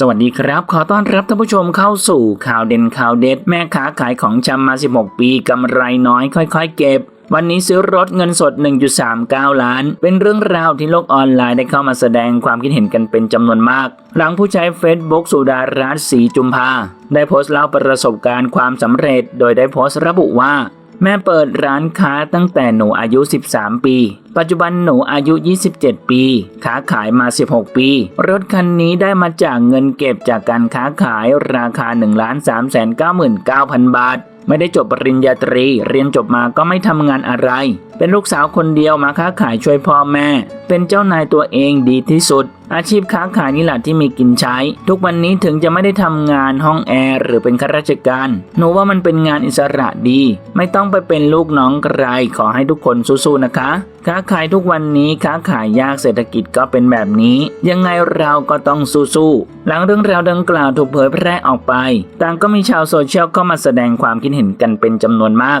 สวัสดีครับ ขอต้อนรับท่านผู้ชมเข้าสู่ข่าวเด่นข่าวเด็ด แม่ค้าขายของชำมา 16 ปีกำไรน้อยค่อยๆ เก็บวันนี้ซื้อรถเงินสด 1.39 ล้าน เป็นเรื่องราวที่โลกออนไลน์ได้เข้ามาแสดงความคิดเห็นกันเป็นจำนวนมาก หลังผู้ใช้เฟซบุ๊กสุดารัตน์ศรีจุมพาได้โพสต์เล่าประสบการณ์ความสำเร็จ โดยได้โพสต์ระบุว่า แม่เปิดร้านค้าตั้งแต่หนูอายุ 13 ปี ปัจจุบันหนูอายุ 27 ปี ค้าขายมา 16 ปี รถคันนี้ได้มาจากเงินเก็บจากการค้าขายราคา 1 3 9 9 0 0 0 บาท ไม่ได้จบปริญญาตรี เรียนจบมาก็ไม่ทำงานอะไร เป็นลูกสาวคนเดียวมาค้าขายช่วยพ่อแม่ เป็นเจ้านายตัวเองดีที่สุด อาชีพค้าขายนี่แหละที่มีกินใช้ ทุกวันนี้ถึงจะไม่ได้ทำงานห้องแอร์หรือเป็นข้าราชการหนูว่ามันเป็นงานอิสระดี ไม่ต้องไปเป็นลูกน้องใครขอให้ทุกคนสู้ๆนะคะ ค้าขายทุกวันนี้ค้าขายยากเศรษฐกิจก็เป็นแบบนี้ ยังไงเราก็ต้องสู้ๆหลังเรื่องราวดังกล่าวถูกเผยแพร่ออกไป ต่างก็มีชาวโซเชียลเข้ามาแสดงความคิดเห็นกันเป็นจำนวนมาก